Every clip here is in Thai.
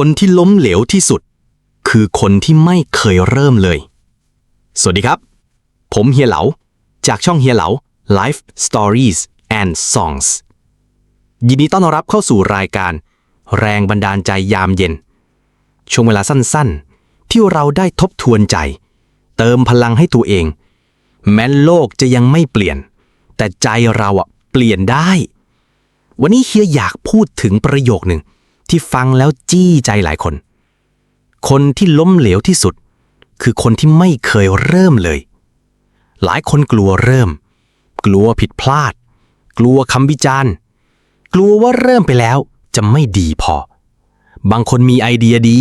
คนที่ล้มเหลวที่สุด คือคนที่ไม่เคยเริ่มเลย สวัสดีครับ ผมเฮียเหลา จากช่องเฮียเหลา Life Stories and Songs ยินดีต้อนรับเข้าสู่รายการ แรงบันดาลใจยามเย็น ช่วงเวลาสั้นๆ ที่เราได้ทบทวนใจ เติมพลังให้ตัวเอง แม้โลกจะยังไม่เปลี่ยน แต่ใจเราอะเปลี่ยนได้ วันนี้เฮียอยากพูดถึงประโยคหนึ่ง ที่ฟังแล้วจี้ใจหลายคน คนที่ล้มเหลวที่สุด คือคนที่ไม่เคยเริ่มเลย หลายคนกลัวเริ่ม กลัวผิดพลาด กลัวคำวิจารณ์ กลัวว่าเริ่มไปแล้วจะไม่ดีพอ บางคนมีไอเดียดี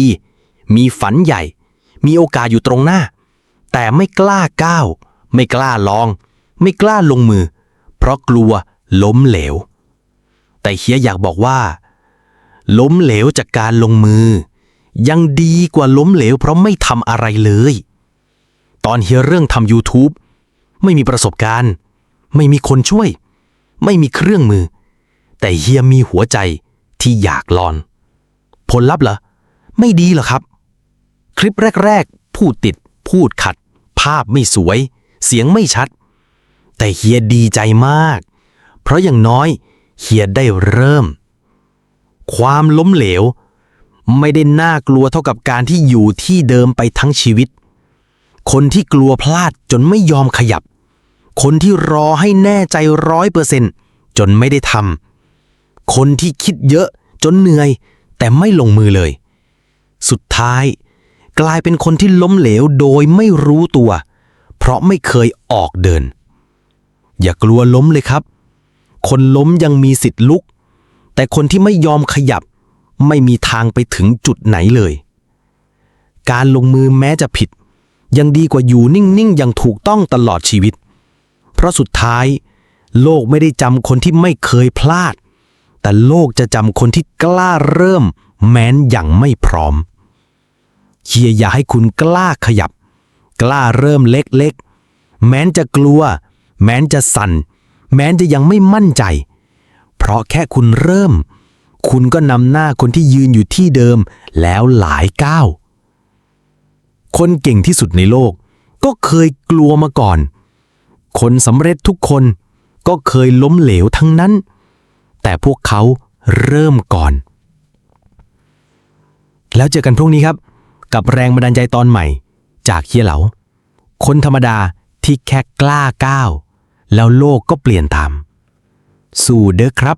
มีฝันใหญ่ มีโอกาสอยู่ตรงหน้า แต่ไม่กล้าก้าว ไม่กล้าลอง ไม่กล้าลงมือ เพราะกลัวล้มเหลว แต่เฮียอยากบอกว่า ล้มเหลวจากการลงมือ ยังดีกว่าล้มเหลวเพราะไม่ทำอะไรเลย ตอนเฮียเรื่องทำ YouTube ไม่มีประสบการณ์ ไม่มีคนช่วย ไม่มีเครื่องมือ แต่เฮียมีหัวใจที่อยากลองผลลัพธ์เหรอ ไม่ดีเหรอครับ คลิปแรก ๆ พูดติด พูดขัด ภาพไม่สวย เสียงไม่ชัด แต่เฮียดีใจมาก เพราะอย่างน้อยเฮียได้เริ่ม ความล้มเหลว ไม่ได้น่ากลัวเท่ากับการที่อยู่ที่เดิมไปทั้งชีวิต คนที่กลัวพลาดจนไม่ยอมขยับ คนที่รอให้แน่ใจร้อยเปอร์เซนจนไม่ได้ทำคนที่คิดเยอะจนเหนื่อย แต่ไม่ลงมือเลย สุดท้าย กลายเป็นคนที่ล้มเหลวโดยไม่รู้ตัว เพราะไม่เคยออกเดิน อย่ากลัวล้มเลยครับ คนล้มยังมีสิทธิ์ลุก แต่คนที่ไม่ยอมขยับไม่มีทางไปถึงจุดไหนเลย การลงมือแม้จะผิด ยังดีกว่าอยู่นิ่งๆอย่างถูกต้องตลอดชีวิต เพราะสุดท้าย โลกไม่ได้จำคนที่ไม่เคยพลาด แต่โลกจะจำคนที่กล้าเริ่ม แม้นอย่างไม่พร้อมเชียร์อยาให้คุณกล้าขยับ กล้าเริ่มเล็กๆ แม้นจะกลัว แม้นจะสั่น แม้นจะยังไม่มั่นใจ เพราะแค่คุณเริ่ม คุณก็นำหน้าคนที่ยืนอยู่ที่เดิมแล้วหลายก้าวคนเก่งที่สุดในโลก ก็เคยกลัวมาก่อน คนสำเร็จทุกคนก็เคยล้มเหลวทั้งนั้น แต่พวกเขาเริ่มก่อน แล้วเจอกันพรุ่งนี้ครับ กับแรงบันดาลใจตอนใหม่ จากเฮียเหลา คนธรรมดาที่แค่กล้าก้าวแล้วโลกก็เปลี่ยนตาม สู่เด้อครับ